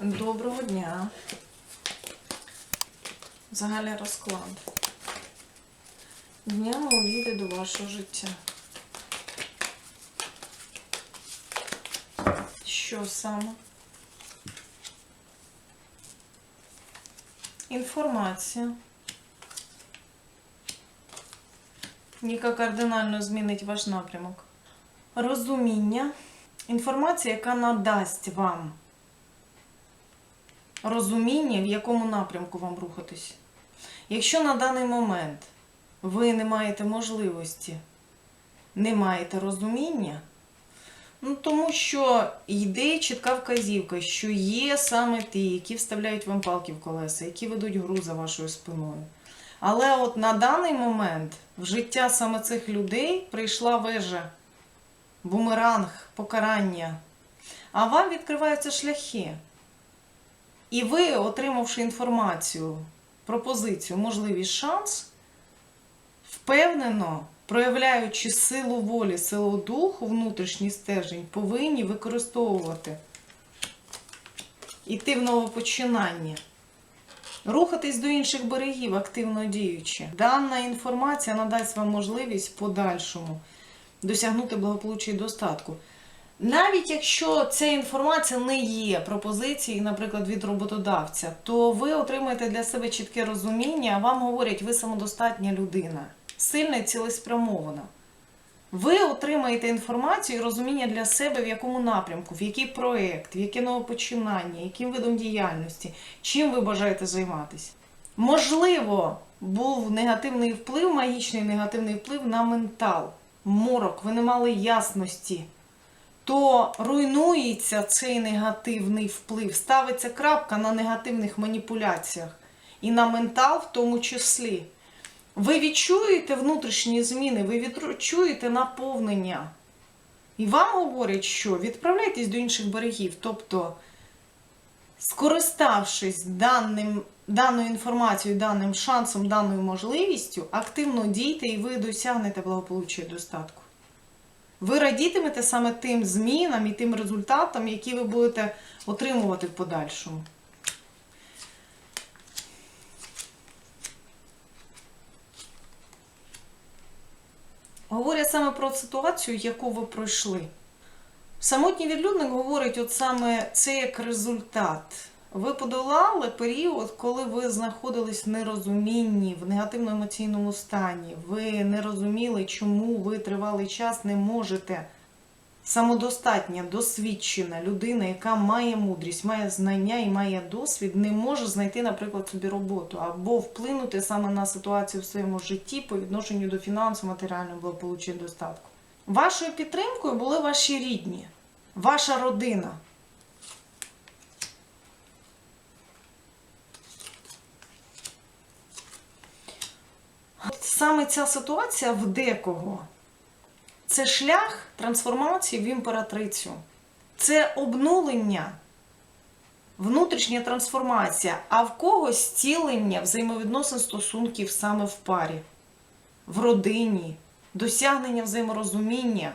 Доброго дня. Загальний розклад. Днями увійде до вашого життя. Що саме? Інформація. яка кардинально змінить ваш напрямок. Розуміння. Інформація, яка надасть вам розуміння, в якому напрямку вам рухатись. Якщо на даний момент ви не маєте можливості, не маєте розуміння, ну тому що йде чітка вказівка, що є саме ті, які вставляють вам палки в колеса, які ведуть гру за вашою спиною. Але от на даний момент в життя саме цих людей прийшла вежа, бумеранг, покарання. А вам відкриваються шляхи. І ви, отримавши інформацію, пропозицію, можливість шанс, впевнено, проявляючи силу волі, силу духу, внутрішній стержень, повинні використовувати. Іти в новопочинання. Рухатись до інших берегів, активно діючи. Дана інформація надасть вам можливість подальшому досягнути благополуччя і достатку. Навіть якщо ця інформація не є пропозицією, наприклад, від роботодавця, то ви отримаєте для себе чітке розуміння, вам говорять, ви самодостатня людина, сильна і цілеспрямована. Ви отримаєте інформацію і розуміння для себе, в якому напрямку, в який проєкт, в яке новопочинання, яким видом діяльності, чим ви бажаєте займатися. Можливо, був негативний вплив, магічний негативний вплив на ментал, морок, ви не мали ясності. То руйнується цей негативний вплив, ставиться крапка на негативних маніпуляціях і на ментал в тому числі. Ви відчуєте внутрішні зміни, ви відчуєте наповнення. І вам говорять, що відправляйтесь до інших берегів. Тобто, скориставшись даним, даною інформацією, даним шансом, даною можливістю, активно дійте і ви досягнете благополуччя і достатку. Ви радітимете саме тим змінам і тим результатам, які ви будете отримувати в подальшому. Говорять саме про ситуацію, яку ви пройшли. Самотній відлюдник говорить, от саме це як результат. Ви подолали період, коли ви знаходились в нерозумінні, в негативно-емоційному стані. Ви не розуміли, чому ви тривалий час не можете. Самодостатня, досвідчена людина, яка має мудрість, має знання і має досвід, не може знайти, наприклад, собі роботу або вплинути саме на ситуацію в своєму житті по відношенню до фінансу, матеріального благополуччя і достатку. Вашою підтримкою були ваші рідні, ваша родина. От саме ця ситуація в декого це шлях трансформації в імператрицю. Це обнулення, внутрішня трансформація, а в когось стілення взаємовідносин стосунків саме в парі, в родині, досягнення взаєморозуміння.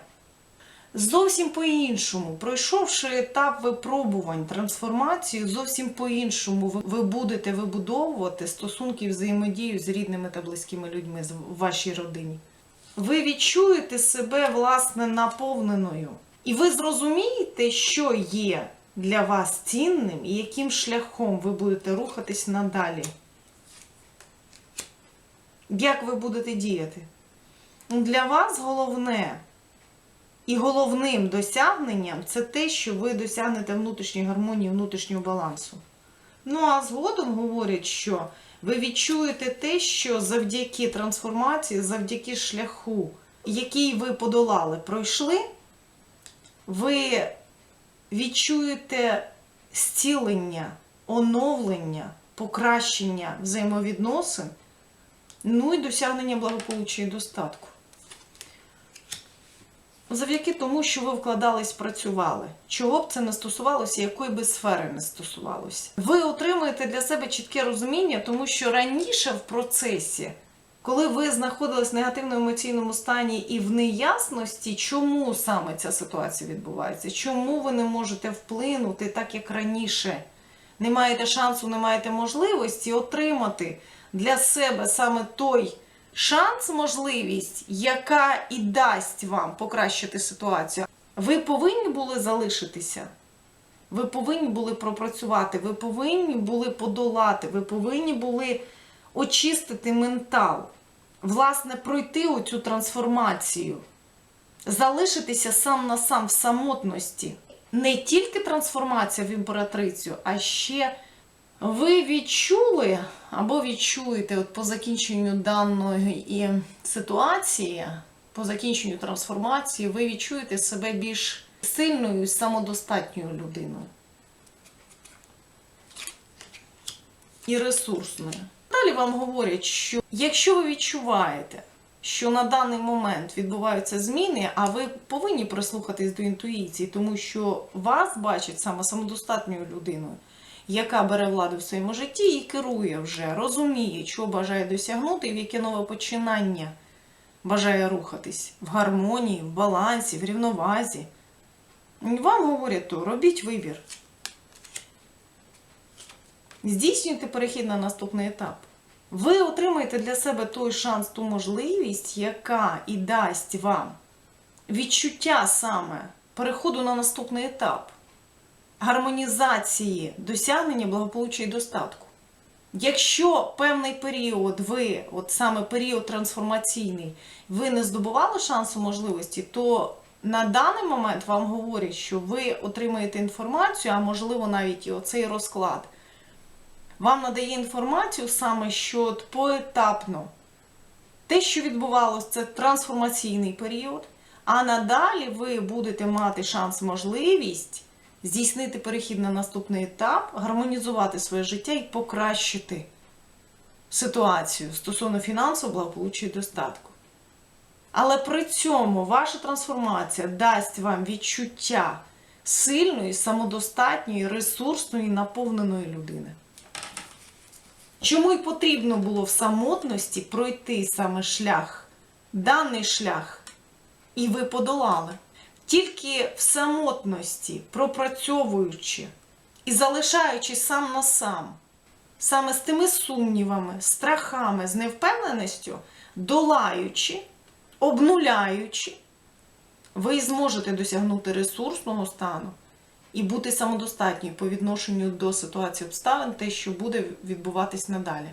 Зовсім по-іншому, пройшовши етап випробувань, трансформацію, зовсім по-іншому ви- будете вибудовувати стосунки взаємодію з рідними та близькими людьми в вашій родині. Ви відчуєте себе власне наповненою. І ви зрозумієте, що є для вас цінним і яким шляхом ви будете рухатись надалі. Як ви будете діяти? Для вас головне і головним досягненням це те, що ви досягнете внутрішньої гармонії, внутрішнього балансу. Ну а згодом говорять, що ви відчуєте те, що завдяки трансформації, завдяки шляху, який ви подолали, пройшли, ви відчуєте зцілення, оновлення, покращення взаємовідносин, ну і досягнення благополуччя і достатку. Завдяки тому, що ви вкладались, працювали. Чого б це не стосувалося, якої би сфери не стосувалося. Ви отримуєте для себе чітке розуміння, тому що раніше в процесі Коли ви знаходились в негативному емоційному стані і в неясності, чому саме ця ситуація відбувається, чому ви не можете вплинути так, як раніше, не маєте шансу, не маєте можливості отримати для себе саме той шанс, можливість, яка і дасть вам покращити ситуацію. Ви повинні були залишитися. Ви повинні були пропрацювати, ви повинні були подолати, ви повинні були очистити ментал, власне, пройти оцю трансформацію, залишитися сам на сам в самотності. Не тільки трансформація в імператрицю, а ще ви відчули або відчуєте от по закінченню даної ситуації, по закінченню трансформації, ви відчуєте себе більш сильною і самодостатньою людиною. І ресурсною. Далі вам говорять, що якщо ви відчуваєте, що на даний момент відбуваються зміни, а ви повинні прислухатись до інтуїції, тому що вас бачать саме самодостатньою людиною, яка бере владу в своєму житті і керує вже, розуміє, що бажає досягнути і в яке нове починання бажає рухатись в гармонії, в балансі, в рівновазі. Вам говорять то, робіть вибір. Здійснюйте перехід на наступний етап. Ви отримаєте для себе той шанс, ту можливість, яка і дасть вам відчуття саме переходу на наступний етап, гармонізації, досягнення благополуччя і достатку. Якщо певний період ви, от саме період трансформаційний, ви не здобували шансу можливості, то на даний момент вам говорять, що ви отримаєте інформацію, а можливо навіть і оцей розклад. Вам надає інформацію саме, що от поетапно те, що відбувалося, це трансформаційний період, а надалі ви будете мати шанс, можливість здійснити перехід на наступний етап, гармонізувати своє життя і покращити ситуацію стосовно фінансового благополуччя і достатку. Але при цьому ваша трансформація дасть вам відчуття сильної, самодостатньої, ресурсної, наповненої людини. Чому й потрібно було в самотності пройти саме шлях, даний шлях, і ви подолали? Тільки в самотності, пропрацьовуючи і залишаючись сам на сам, саме з тими сумнівами, страхами, з невпевненістю, долаючи, обнуляючи, ви зможете досягнути ресурсного стану і бути самодостатньою по відношенню до ситуації обставин, те, що буде відбуватись надалі.